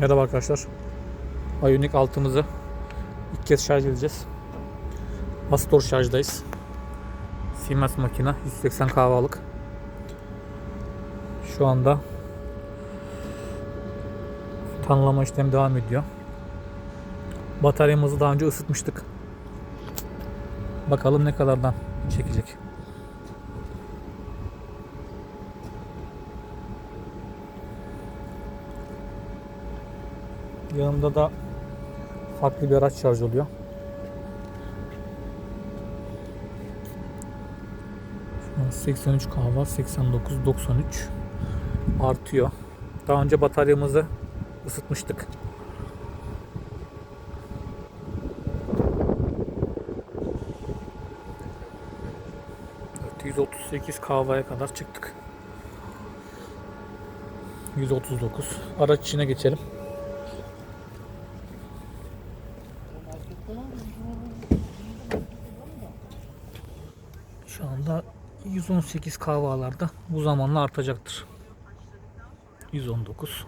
Merhaba arkadaşlar. Ioniq 6'mızı ilk kez şarj edeceğiz. Astor şarjdayız. Siemens makine 180 kahvalık. Şu anda tanımlama işlemi devam ediyor. Bataryamızı daha önce ısıtmıştık. Bakalım ne kadardan çekecek. Yanımda da farklı bir araç şarj oluyor. Şu an 83 kahva, 89, 93 artıyor. Daha önce bataryamızı ısıtmıştık. Evet, 138 kahvaya kadar çıktık. 139. Araç içine geçelim. Şu anda 118 kahvalarda bu zamanla artacaktır. 119